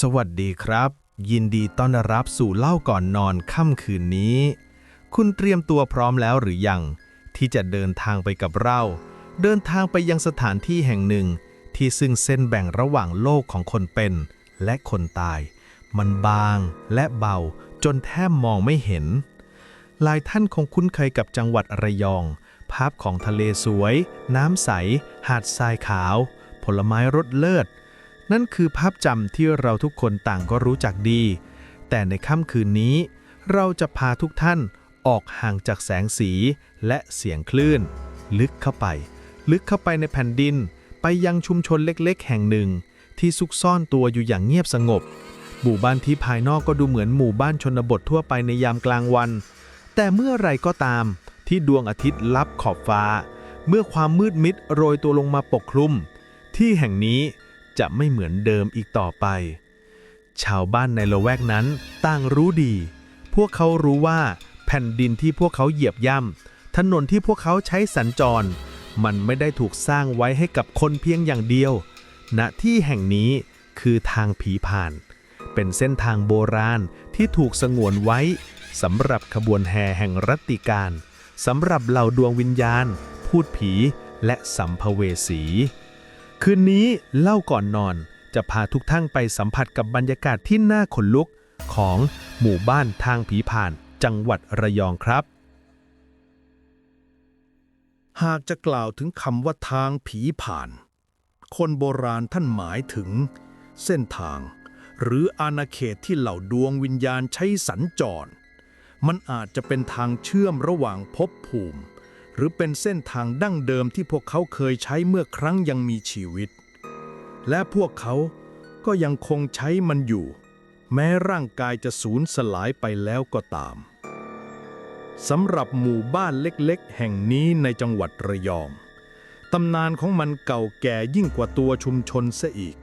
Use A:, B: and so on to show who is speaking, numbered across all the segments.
A: สวัสดีครับ ยินดีต้อนรับสู่เล่าก่อนนอนค่ำคืนนี้ คุณเตรียมตัวพร้อมแล้วหรือยัง ที่จะเดินทางไปกับเรา เดินทางไปยังสถานที่แห่งหนึ่ง ที่ซึ่งเส้นแบ่งระหว่างโลกของคนเป็น และคนตาย มันบางและเบาจนแทบมองไม่เห็น หลายท่านคงคุ้นเคยกับจังหวัดระยอง ภาพของทะเลสวย น้ำใส หาดทรายขาว ผลไม้รสเลิศ นั่นคือภาพจำที่เราทุกคนต่างก็รู้จักดี แต่ในค่ำคืนนี้ เราจะพาทุกท่านออกห่างจากแสงสีและเสียงคลื่น ลึกเข้าไป ลึกเข้าไปในแผ่นดิน ไปยังชุมชนเล็กๆ แห่งหนึ่ง ที่ซุกซ่อนตัวอยู่อย่างเงียบสงบ หมู่บ้านที่ภายนอกก็ดูเหมือนหมู่บ้านชนบททั่วไปในยามกลางวัน แต่เมื่อไรก็ตาม ที่ดวงอาทิตย์ลับขอบฟ้า เมื่อความมืดมิดโรยตัวลงมาปกคลุม ที่แห่งนี้ จะไม่เหมือนเดิมอีกต่อไป ชาวบ้านในละแวกนั้นต่างรู้ดี พวกเขารู้ว่าแผ่นดินที่พวกเขาเหยียบย่ำถนนที่พวกเขาใช้สัญจร มันไม่ได้ถูกสร้างไว้ให้กับคนเพียงอย่างเดียวณที่แห่งนี้คือทางผีผ่าน เป็นเส้นทางโบราณที่ถูกสงวนไว้สำหรับขบวนแห่แห่งรัตติการสำหรับเหล่าดวงวิญญาณ พูดผีและสัมภเวสี คืนนี้เล่าก่อนนอนจะพาทุกท่านไปสัมผัสกับบรรยากาศที่น่าขนลุกของหมู่บ้านทางผีผ่าน จังหวัดระยองครับ
B: หากจะกล่าวถึงคำว่าทางผีผ่าน คนโบราณท่านหมายถึง เส้นทาง หรืออาณาเขตที่เหล่าดวงวิญญาณใช้สัญจร มันอาจจะเป็นทางเชื่อมระหว่างภพภูมิ หรือเป็นเส้นทางดั้งเดิมที่พวกเขาเคยใช้เมื่อครั้งยังมีชีวิต และพวกเขาก็ยังคงใช้มันอยู่ แม้ร่างกายจะสูญสลายไปแล้วก็ตามสำหรับหมู่บ้านเล็กๆ แห่งนี้ในจังหวัดระยองตำนานของมันเก่าแก่ยิ่งกว่าตัวชุมชนเสียอีก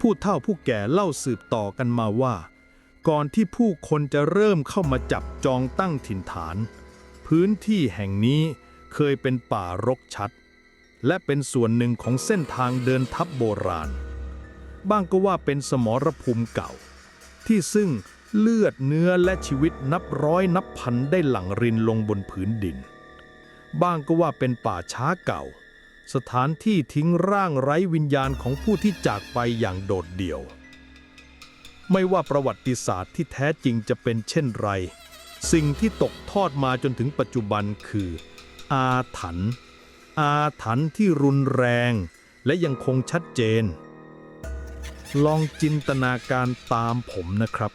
B: ผู้เฒ่าผู้แก่เล่าสืบต่อกันมาว่า ก่อนที่ผู้คนจะเริ่มเข้ามาจับจองตั้งถิ่นฐาน พื้นที่แห่งนี้ เคยเป็นป่ารกชัด และเป็นส่วนหนึ่งของเส้นทางเดินทัพโบราณ บ้างก็ว่าเป็นสมรภูมิเก่า ที่ซึ่งเลือดเนื้อและชีวิตนับร้อยนับพันได้หลั่งรินลงบนผืนดิน บ้างก็ว่าเป็นป่าช้าเก่า สถานที่ทิ้งร่างไร้วิญญาณของผู้ที่จากไปอย่างโดดเดี่ยว ไม่ว่าประวัติศาสตร์ที่แท้จริงจะเป็นเช่นไร สิ่งที่ตกทอดมาจนถึงปัจจุบันคือ อาถรรพ์อาถรรพ์ที่รุนแรงและยังคงชัดเจน ลองจินตนาการตามผมนะครับ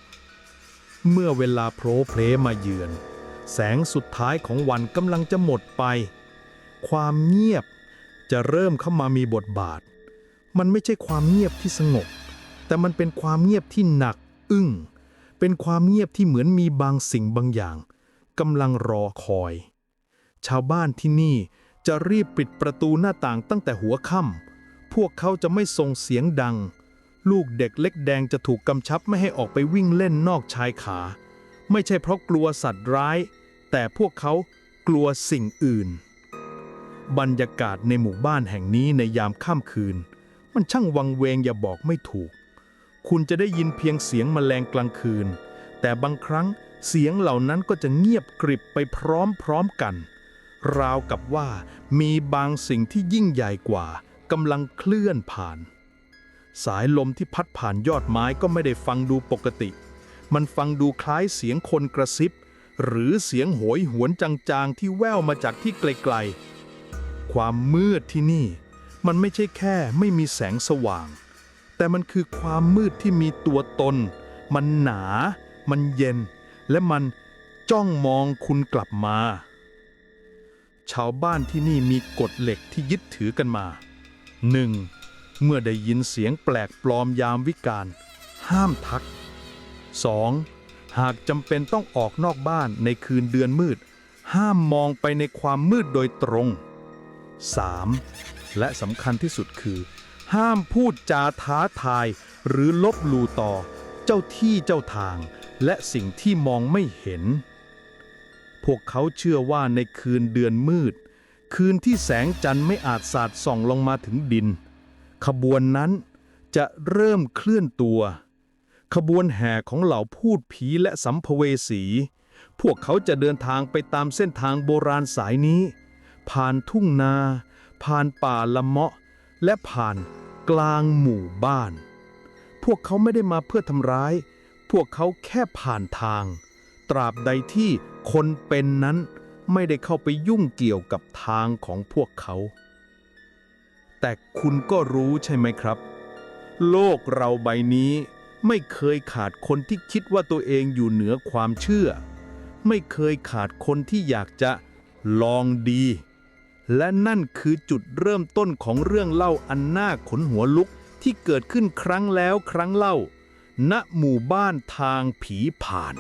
B: เมื่อเวลาโพลเพลมาเยือน แสงสุดท้ายของวันกำลังจะหมดไป ความเงียบจะเริ่มเข้ามามีบทบาท มันไม่ใช่ความเงียบที่สงบ แต่มันเป็นความเงียบที่หนัก อึ้ง เป็นความเงียบที่เหมือนมีบางสิ่งบางอย่างกำลังรอคอย ชาวบ้านที่นี่จะรีบปิดประตูหน้าต่างตั้งแต่หัวค่ำพวกเขาจะไม่ส่งเสียงดัง ลูกเด็กเล็กแดงจะถูกกำชับไม่ให้ออกไปวิ่งเล่นนอกชายขา ไม่ใช่เพราะกลัวสัตว์ร้าย แต่พวกเขากลัวสิ่งอื่น บรรยากาศในหมู่บ้านแห่งนี้ในยามค่ำคืน มันช่างวังเวงอย่าบอกไม่ถูก คุณจะได้ยินเพียงเสียงแมลงกลางคืน แต่บางครั้งเสียงเหล่านั้นก็จะเงียบกริบไปพร้อมๆกัน ราวกับว่ามีบางสิ่งที่ยิ่งใหญ่กว่ากำลังเคลื่อนผ่าน สายลมที่พัดผ่านยอดไม้ก็ไม่ได้ฟังดูปกติ มันฟังดูคล้ายเสียงคนกระซิบ หรือเสียงโหยหวนจางๆที่แว่วมาจากที่ไกลๆ ความมืดที่นี่ มันไม่ใช่แค่ไม่มีแสงสว่าง แต่มันคือความมืดที่มีตัวตน มันหนา มันเย็น และมันจ้องมองคุณกลับมา ชาวบ้านที่นี่มีกฎเหล็กที่ยึดถือกันมา 1. เมื่อได้ยินเสียงแปลกปลอมยามวิกาลห้ามทัก 2. หากจำเป็นต้องออกนอกบ้านในคืนเดือนมืด ห้ามมองไปในความมืดโดยตรง 3. และสำคัญที่สุดคือ ห้ามพูดจาท้าทายหรือลบลู่ต่อ เจ้าที่เจ้าทาง และสิ่งที่มองไม่เห็น พวกเขาเชื่อว่าในคืนเดือนมืด คืนที่แสงจันทร์ไม่อาจสาดส่องลงมาถึงดิน ขบวนนั้นจะเริ่มเคลื่อนตัว ขบวนแห่ของเหล่าพูดผีและสัมภเวสี พวกเขาจะเดินทางไปตามเส้นทางโบราณสายนี้ ผ่านทุ่งนา ผ่านป่าละเมาะ และผ่านกลางหมู่บ้าน พวกเขาไม่ได้มาเพื่อทำร้าย พวกเขาแค่ผ่านทาง ตราบใดที่คนเป็นนั้นไม่ได้เข้าไปยุ่งเกี่ยวกับทางของพวกเขา แต่คุณก็รู้ใช่ไหมครับ โลกเราใบนี้ไม่เคยขาดคนที่คิดว่าตัวเองอยู่เหนือความเชื่อ ไม่เคยขาดคนที่อยากจะลองดี และนั่นคือจุดเริ่มต้นของเรื่องเล่าอันน่าขนหัวลุกที่เกิดขึ้นครั้งแล้วครั้งเล่า ณหมู่บ้านทางผีผ่าน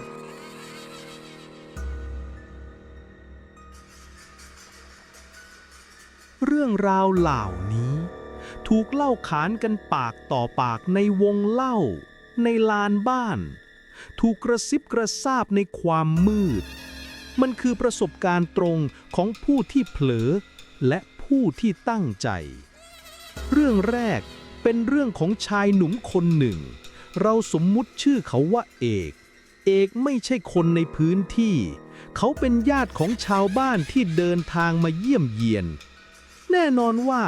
C: เรื่องราวเหล่านี้ ถูกเล่าขานกันปากต่อปากในวงเล่า ในลานบ้าน ถูกกระซิบกระซาบในความมืด มันคือประสบการณ์ตรงของผู้ที่เผลอ และผู้ที่ตั้งใจ เรื่องแรกเป็นเรื่องของชายหนุ่มคนหนึ่ง เราสมมุติชื่อเขาว่าเอก เอกไม่ใช่คนในพื้นที่ เขาเป็นญาติของชาวบ้านที่เดินทางมาเยี่ยมเยียน แน่นอนว่า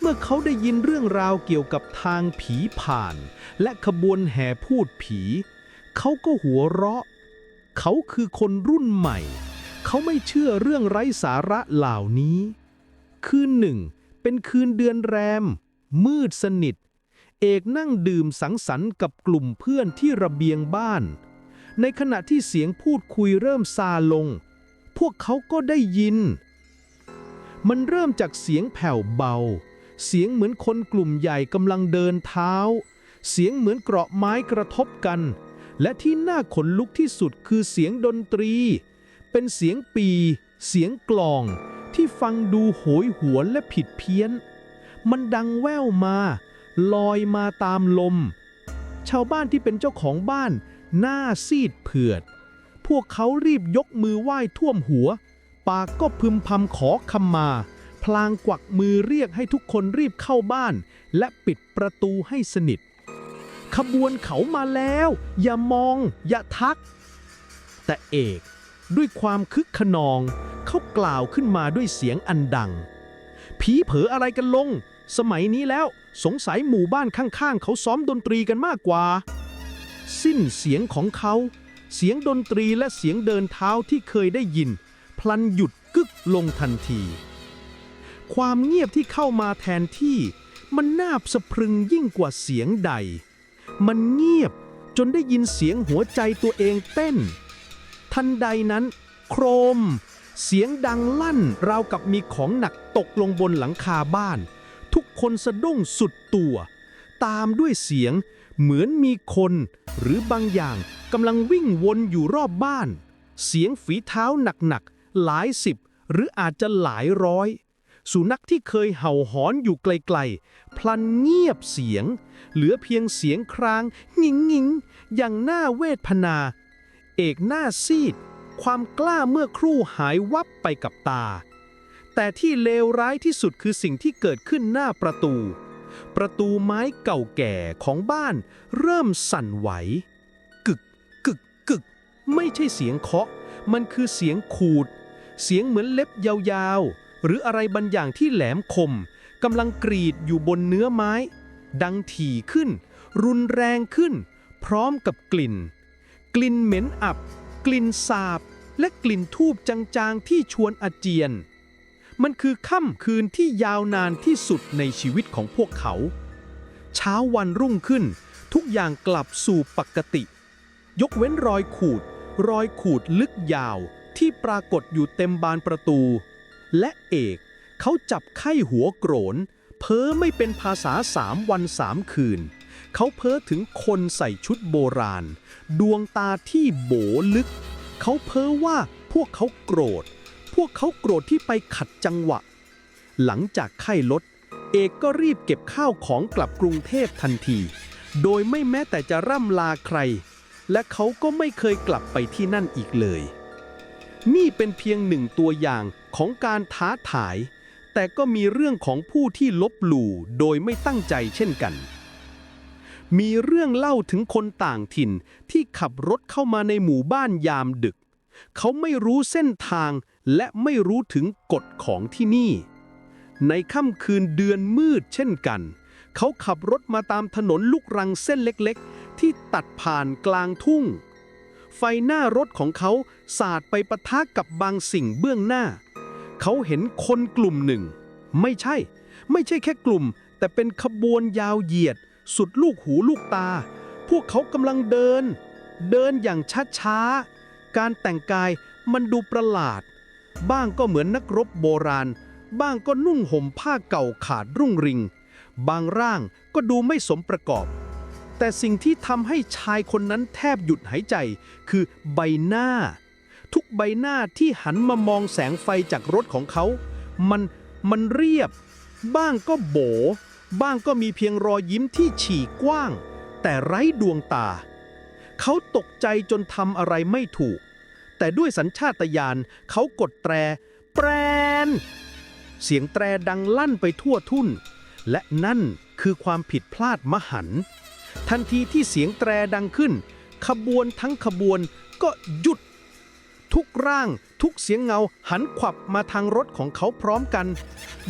C: เมื่อเขาได้ยินเรื่องราวเกี่ยวกับทางผีผ่าน และขบวนแห่พูดผี เขาก็หัวเราะ เขาคือคนรุ่นใหม่ เขาไม่เชื่อเรื่องไร้สาระเหล่านี้ คืนหนึ่ง เป็นคืนเดือนแรม มืดสนิท เอกนั่งดื่มสังสรรค์กับกลุ่มเพื่อนที่ระเบียงบ้าน ในขณะที่เสียงพูดคุยเริ่มซาลง พวกเขาก็ได้ยิน มันเริ่มจากเสียงแผ่วเบา เสียงเหมือนคนกลุ่มใหญ่กำลังเดินเท้า เสียงเหมือนเกราะไม้กระทบกัน และที่น่าขนลุกที่สุดคือเสียงดนตรี เป็นเสียงปี เสียงกลอง ที่ฟังดูโหยหวนและผิดเพี้ยน มันดังแว่วมา ลอยมาตามลม ชาวบ้านที่เป็นเจ้าของบ้าน หน้าซีดเผือด พวกเขารีบยกมือไหว้ท่วมหัว ปากก็พึมพำขอคำมา พลางกวักมือเรียกให้ทุกคนรีบเข้าบ้าน และปิดประตูให้สนิท ขบวนเขามาแล้ว อย่ามอง อย่าทัก แต่เอกด้วยความคึกขนอง เขากล่าวขึ้นมาด้วยเสียงอันดัง ผีเผออะไรกันลง สมัยนี้แล้วสงสัยหมู่บ้านข้างๆ เขาซ้อมดนตรีกันมากกว่า สิ้นเสียงของเขา เสียงดนตรีและเสียงเดินเท้าที่เคยได้ยิน พลันหยุดกึกลงทันที ความเงียบที่เข้ามาแทนที่ มันน่าสะพรึงยิ่งกว่าเสียงใด มันเงียบจนได้ยินเสียงหัวใจตัวเองเต้น ทันใดนั้น โครม เสียงดังลั่นราวกับมีของหนักตกลงบนหลังคาบ้าน ทุกคนสะดุ้งสุดตัว ตามด้วยเสียงเหมือนมีคนหรือบางอย่างกำลังวิ่งวนอยู่รอบบ้าน เสียงฝีเท้าหนักๆ หลายสิบ หรืออาจจะหลายร้อย สุนัขที่เคยเห่าหอนอยู่ไกลๆ พลันเงียบเสียง เหลือเพียงเสียงครางงิงงิงอย่างหน่าเวทนา เอกหน้าซีด ความกล้าเมื่อครู่หายวับไปกับตา แต่ที่เลวร้ายที่สุดคือสิ่งที่เกิดขึ้นหน้าประตู ประตูไม้เก่าแก่ของบ้านเริ่มสั่นไหวกึกกึกกึกไม่ใช่เสียงเคาะ มันคือเสียงขูด เสียงเหมือนเล็บยาวๆ หรืออะไรบางอย่างที่แหลมคมกำลังกรีดอยู่บนเนื้อไม้ ดังถี่ขึ้น รุนแรงขึ้น พร้อมกับกลิ่น กลิ่นเหม็นอับ กลิ่นสาบ และกลิ่นทูบจางๆ ที่ชวนอาเจียน มันคือค่ำคืนที่ยาวนานที่สุดในชีวิตของพวกเขา เช้าวันรุ่งขึ้น ทุกอย่างกลับสู่ปกติ ยกเว้นรอยขูด รอยขูดลึกยาว ที่ปรากฏอยู่เต็มบานประตู และเอกเขาจับไข้หัวโกรน เพ้อไม่เป็นภาษาสามวันสามคืน เขาเพ้อถึงคนใส่ชุดโบราณ ดวงตาที่โบลึก เขาเพ้อว่าพวกเขาโกรธ พวกเขาโกรธที่ไปขัดจังหวะ หลังจากไข้ลด เอกก็รีบเก็บข้าวของกลับกรุงเทพทันที โดยไม่แม้แต่จะร่ำลาใคร และเขาก็ไม่เคยกลับไปที่นั่นอีกเลย นี่เป็นเพียงหนึ่งตัวอย่างของการท้าทาย แต่ก็มีเรื่องของผู้ที่ลบหลู่โดยไม่ตั้งใจเช่นกัน มีเรื่องเล่าถึงคนต่างถิ่นที่ขับรถเข้ามาในหมู่บ้านยามดึก เขาไม่รู้เส้นทางและไม่รู้ถึงกฎของที่นี่ ในค่ำคืนเดือนมืดเช่นกัน เขาขับรถมาตามถนนลูกรังเส้นเล็กๆ ที่ตัดผ่านกลางทุ่ง ไฟหน้ารถของเขาสาดไปปะทะกับบางสิ่งเบื้องหน้า เขาเห็นคนกลุ่มหนึ่ง ไม่ใช่ ไม่ใช่แค่กลุ่ม แต่เป็นขบวนยาวเหยียด สุดลูกหูลูกตา พวกเขากำลังเดิน เดินอย่างช้าๆ การแต่งกายมันดูประหลาด บ้างก็เหมือนนักรบโบราณ บ้างก็นุ่งห่มผ้าเก่าขาดรุ่งริง บางร่างก็ดูไม่สมประกอบ แต่สิ่งที่ทำให้ชายคนนั้นแทบหยุดหายใจ คือใบหน้า ทุกใบหน้าที่หันมามองแสงไฟจากรถของเขา มันมันเรียบ บ้างก็โบ บ้างก็มีเพียงรอยยิ้มที่ฉีกกว้าง แต่ไร้ดวงตา เขาตกใจจนทำอะไรไม่ถูก แต่ด้วยสัญชาตญาณเขากดแตร แปรน เสียงแตรดังลั่นไปทั่วทุ่น และนั่นคือความผิดพลาดมหันต์ ทันทีที่เสียงแตรดังขึ้น ขบวนทั้งขบวนก็หยุด ทุกร่างทุกเสียงเงาหันขวับมาทางรถของเขาพร้อมกัน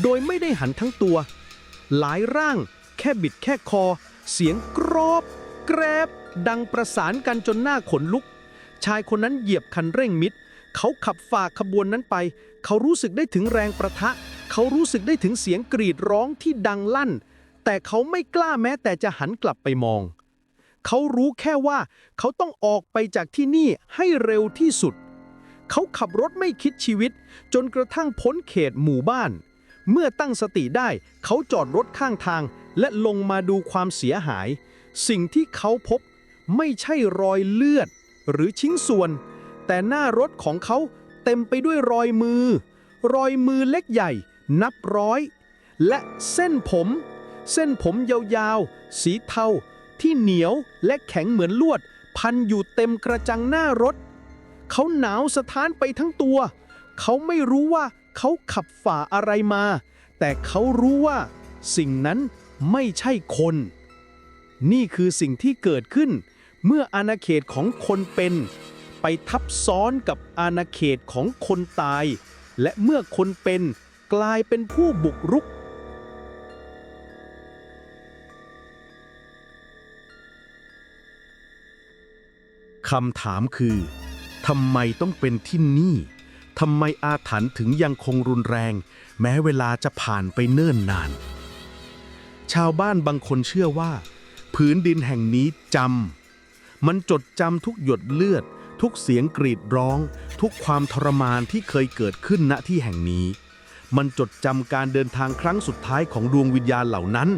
C: โดยไม่ได้หันทั้งตัว หลายร่างแค่บิดแค่คอ เสียงกรอบ แกรบ ดังประสานกันจนหน้าขนลุก ชายคนนั้นเหยียบคันเร่งมิด เขาขับฝ่าขบวนนั้นไป เขารู้สึกได้ถึงแรงประทะ เขารู้สึกได้ถึงเสียงกรีดร้องที่ดังลั่น แต่เขาไม่กล้าแม้แต่จะหันกลับไปมอง เขารู้แค่ว่าเขาต้องออกไปจากที่นี่ให้เร็วที่สุด เขาขับรถไม่คิดชีวิต จนกระทั่งพ้นเขตหมู่บ้าน เมื่อตั้งสติได้เขาจอดรถข้างทาง และลงมาดูความเสียหาย สิ่งที่เขาพบไม่ใช่รอยเลือด หรือชิ้นส่วน แต่หน้ารถของเขาเต็มไปด้วยรอยมือ รอยมือเล็กใหญ่ นับร้อย และเส้นผม เส้นผมยาวๆ สีเทา ที่เหนียวและแข็งเหมือนลวด พันอยู่เต็มกระจังหน้ารถ เขาหนาวสะท้านไปทั้งตัว เขาไม่รู้ว่าเขาขับฝ่าอะไรมา แต่เขารู้ว่า สิ่งนั้นไม่ใช่คน นี่คือสิ่งที่เกิดขึ้น เมื่ออาณาเขตของคนเป็น ไปทับซ้อนกับอาณาเขตของคนตาย และเมื่อคนเป็นกลายเป็นผู้บุกรุก
B: คำถามคือทำไมต้องเป็นที่นี่ทำไมอาถรรพ์ถึงยังคงรุนแรง แม้เวลาจะผ่านไปเนิ่นนาน ชาวบ้านบางคนเชื่อว่า พื้นดินแห่งนี้จำมันจดจำทุกหยดเลือด ทุกเสียงกรีดร้อง ทุกความทรมานที่เคยเกิดขึ้นณที่แห่งนี้ มันจดจำการเดินทางครั้งสุดท้ายของดวงวิญญาณเหล่านั้น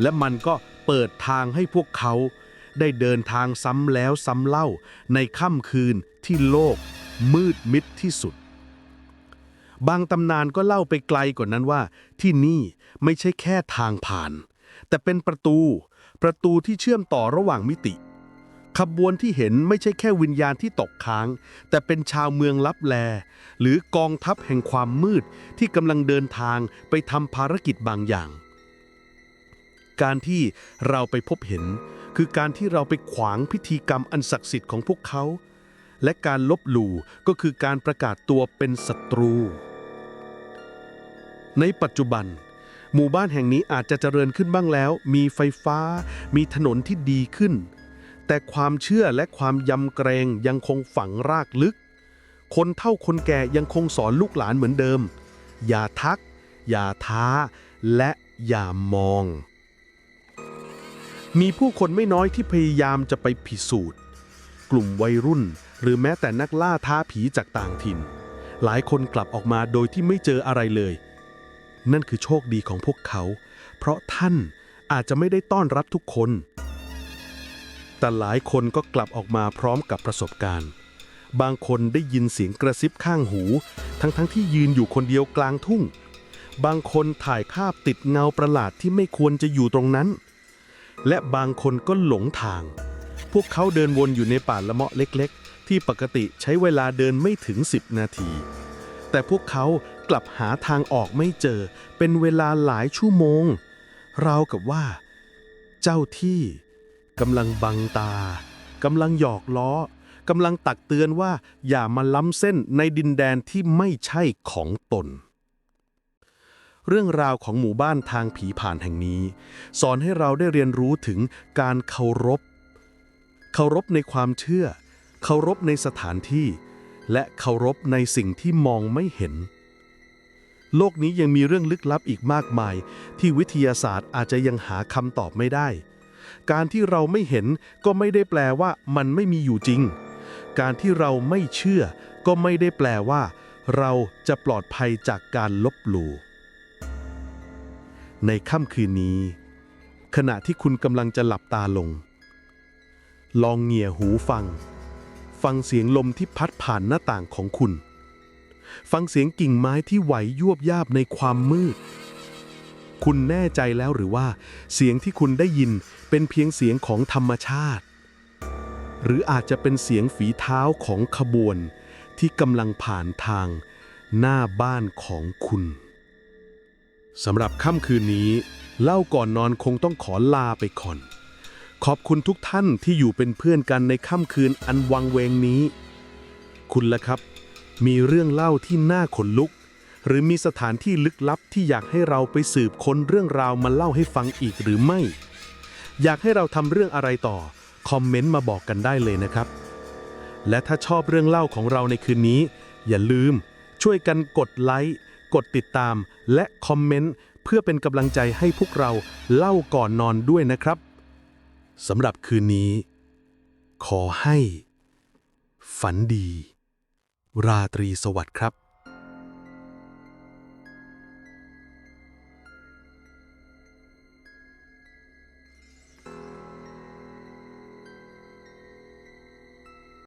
B: และมันก็เปิดทางให้พวกเขา ได้เดินทางซ้ำแล้วซ้ำเล่าในค่ำคืนที่โลก มืดมิดที่สุด บางตำนานก็เล่าไปไกลกว่านั้นว่า ที่นี่ไม่ใช่แค่ทางผ่าน แต่เป็นประตู ประตูที่เชื่อมต่อระหว่างมิติ ขบวนที่เห็นไม่ใช่แค่วิญญาณที่ตกค้าง แต่เป็นชาวเมืองลับแล หรือกองทัพแห่งความมืดที่กำลังเดินทางไปทำภารกิจบางอย่างการที่เราไปพบเห็น คือการที่เราไปขวางพิธีกรรมอันศักดิ์สิทธิ์ของพวกเขา และการลบหลู่ก็คือการประกาศตัวเป็นศัตรู ในปัจจุบัน หมู่บ้านแห่งนี้อาจจะเจริญขึ้นบ้างแล้ว มีไฟฟ้า มีถนนที่ดีขึ้น แต่ความเชื่อและความยำเกรงยังคงฝังรากลึก คนเฒ่าคนแก่ยังคงสอนลูกหลานเหมือนเดิม อย่าทัก อย่าท้า และอย่ามอง มีผู้คนไม่น้อยที่พยายามจะไปพิสูจน์ กลุ่มวัยรุ่น หรือแม้แต่นักล่าท้าผีจากต่างถิ่น หลายคนกลับออกมาโดยที่ไม่เจออะไรเลย นั่นคือโชคดีของพวกเขา เพราะท่านอาจจะไม่ได้ต้อนรับทุกคน แต่หลายคนก็กลับออกมาพร้อมกับประสบการณ์ บางคนได้ยินเสียงกระซิบข้างหู ทั้งๆทที่ยืนอยู่คนเดียวกลางทุ่ง บางคนถ่ายภาพติดเงาประหลาดที่ไม่ควรจะอยู่ตรงนั้น และบางคนก็หลงทาง พวกเขาเดินวนอยู่ในป่าละเมาะเล็กๆ ที่ปกติใช้เวลาเดินไม่ถึง 10 นาที แต่พวกเขากลับหาทางออกไม่เจอ เป็นเวลาหลายชั่วโมง ราวกับว่า เจ้าที่
C: กำลังบังตากำลังหยอกล้อกำลังตักเตือนว่าอย่ามาล้ำเส้นในดินแดนที่ไม่ใช่ของตน เรื่องราวของหมู่บ้านทางผีผ่านแห่งนี้ สอนให้เราได้เรียนรู้ถึงการเคารพ เคารพในความเชื่อ เคารพในสถานที่ และเคารพในสิ่งที่มองไม่เห็น โลกนี้ยังมีเรื่องลึกลับอีกมากมาย ที่วิทยาศาสตร์อาจจะยังหาคำตอบไม่ได้ การที่เราไม่เห็นก็ไม่ได้แปลว่ามันไม่มีอยู่จริง การที่เราไม่เชื่อก็ไม่ได้แปลว่า เราจะปลอดภัยจากการลบหลู่ ในค่ำคืนนี้ ขณะที่คุณกำลังจะหลับตาลง ลองเงี่ยหูฟัง ฟังเสียงลมที่พัดผ่านหน้าต่างของคุณ ฟังเสียงกิ่งไม้ที่ไหวยวบยาบในความมืด คุณแน่ใจแล้วหรือว่า เสียงที่คุณได้ยินเป็นเพียงเสียงของธรรมชาติ หรืออาจจะเป็นเสียงฝีเท้าของขบวนที่กำลังผ่านทางหน้าบ้านของคุณ สำหรับค่ำคืนนี้ เล่าก่อนนอนคงต้องขอลาไปก่อน ขอบคุณทุกท่านที่อยู่เป็นเพื่อนกันในค่ำคืนอันวังเวงนี้ คุณละครับ มีเรื่องเล่าที่น่าขนลุก หรือมีสถานที่ลึกลับที่อยากให้เราไปสืบค้นเรื่องราวมาเล่าให้ฟังอีกหรือไม่ อยากให้เราทำเรื่องอะไรต่อ คอมเมนต์มาบอกกันได้เลยนะครับ และถ้าชอบเรื่องเล่าของเราในคืนนี้ อย่าลืมช่วยกันกดไลค์ กดติดตาม และคอมเมนต์เพื่อเป็นกำลังใจให้พวกเราเล่าก่อนนอนด้วยนะครับสำหรับคืนนี้ ขอให้ ฝันดี ราตรีสวัสดิ์ครับ